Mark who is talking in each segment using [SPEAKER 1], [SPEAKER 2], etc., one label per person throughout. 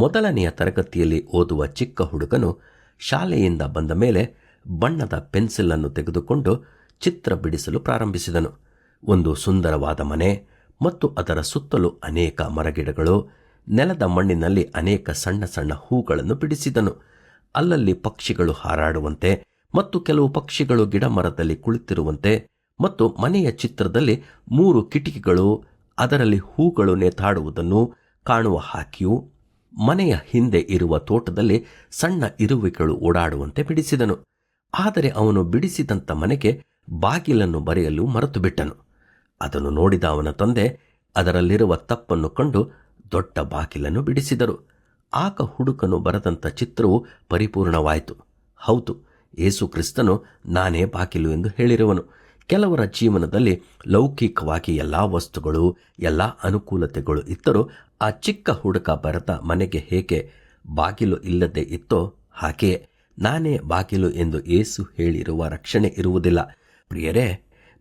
[SPEAKER 1] ಮೊದಲನೆಯ ತರಗತಿಯಲ್ಲಿ ಓದುವ ಚಿಕ್ಕ ಹುಡುಗನು ಶಾಲೆಯಿಂದ ಬಂದ ಮೇಲೆ ಬಣ್ಣದ ಪೆನ್ಸಿಲನ್ನು ತೆಗೆದುಕೊಂಡು ಚಿತ್ರ ಬಿಡಿಸಲು ಪ್ರಾರಂಭಿಸಿದನು. ಒಂದು ಸುಂದರವಾದ ಮನೆ ಮತ್ತು ಅದರ ಸುತ್ತಲೂ ಅನೇಕ ಮರಗಿಡಗಳು, ನೆಲದ ಮಣ್ಣಿನಲ್ಲಿ ಅನೇಕ ಸಣ್ಣ ಸಣ್ಣ ಹೂಗಳನ್ನು ಬಿಡಿಸಿದನು. ಅಲ್ಲಲ್ಲಿ ಪಕ್ಷಿಗಳು ಹಾರಾಡುವಂತೆ ಮತ್ತು ಕೆಲವು ಪಕ್ಷಿಗಳು ಗಿಡ ಮರದಲ್ಲಿ ಕುಳಿತಿರುವಂತೆ ಮತ್ತು ಮನೆಯ ಚಿತ್ರದಲ್ಲಿ ಮೂರು ಕಿಟಕಿಗಳು, ಅದರಲ್ಲಿ ಹೂಗಳು ನೇತಾಡುವುದನ್ನು ಕಾಣುವ ಹಾಕಿಯೂ ಮನೆಯ ಹಿಂದೆ ಇರುವ ತೋಟದಲ್ಲಿ ಸಣ್ಣ ಇರುವೆಗಳು ಓಡಾಡುವಂತೆ ಬಿಡಿಸಿದನು. ಆದರೆ ಅವನು ಬಿಡಿಸಿದಂಥ ಮನೆಗೆ ಬಾಗಿಲನ್ನು ಬರೆಯಲು ಮರೆತು ಬಿಟ್ಟನು ಅದನ್ನು ನೋಡಿದ ಅವನ ತಂದೆ ಅದರಲ್ಲಿರುವ ತಪ್ಪನ್ನು ಕಂಡು ದೊಡ್ಡ ಬಾಗಿಲನ್ನು ಬಿಡಿಸಿದರು. ಆಕ ಹುಡುಕನು ಬರೆದಂಥ ಚಿತ್ರವು ಪರಿಪೂರ್ಣವಾಯಿತು. ಹೌದು ಕ್ರಿಸ್ತನು ನಾನೇ ಬಾಗಿಲು ಎಂದು ಹೇಳಿರುವನು. ಕೆಲವರ ಜೀವನದಲ್ಲಿ ಲೌಕಿಕವಾಗಿ ಎಲ್ಲ ವಸ್ತುಗಳು, ಎಲ್ಲ ಅನುಕೂಲತೆಗಳು ಇದ್ದರೂ ಆ ಚಿಕ್ಕ ಹುಡುಗ ಬರೆದ ಮನೆಗೆ ಹೇಗೆ ಬಾಗಿಲು ಇಲ್ಲದೆ ಇತ್ತೋ ಹಾಗೆಯೇ ನಾನೇ ಬಾಗಿಲು ಎಂದು ಏಸು ಹೇಳಿರುವ ರಕ್ಷಣೆ ಇರುವುದಿಲ್ಲ. ಪ್ರಿಯರೇ,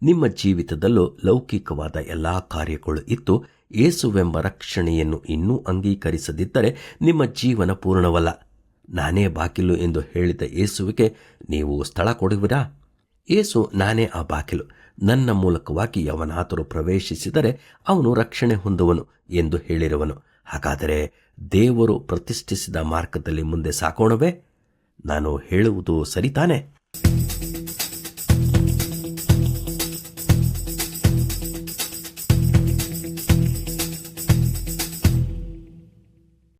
[SPEAKER 1] ನಿಮ್ಮ ಜೀವಿತದಲ್ಲೂ ಲೌಕಿಕವಾದ ಎಲ್ಲ ಕಾರ್ಯಗಳು ಇತ್ತು. ಏಸುವೆಂಬ ರಕ್ಷಣೆಯನ್ನು ಇನ್ನೂ ಅಂಗೀಕರಿಸದಿದ್ದರೆ ನಿಮ್ಮ ಜೀವನ ಪೂರ್ಣವಲ್ಲ. ನಾನೇ ಬಾಗಿಲು ಎಂದು ಹೇಳಿದ ಏಸುವಿಗೆ ನೀವು ಸ್ಥಳ ಕೊಡುವಿರಾ? ಏಸು, ನಾನೇ ಆ ಬಾಕಿಲು ನನ್ನ ಮೂಲಕವಾಗಿ ಯವನಾಥರೂ ಪ್ರವೇಶಿಸಿದರೆ ಅವನು ರಕ್ಷಣೆ ಹೊಂದುವನು ಎಂದು ಹೇಳಿರುವನು. ಹಾಗಾದರೆ ದೇವರು ಪ್ರತಿಷ್ಠಿಸಿದ ಮಾರ್ಗದಲ್ಲಿ ಮುಂದೆ ಸಾಕೋಣವೇ ನಾನು ಹೇಳುವುದು ಸರಿತಾನೆ?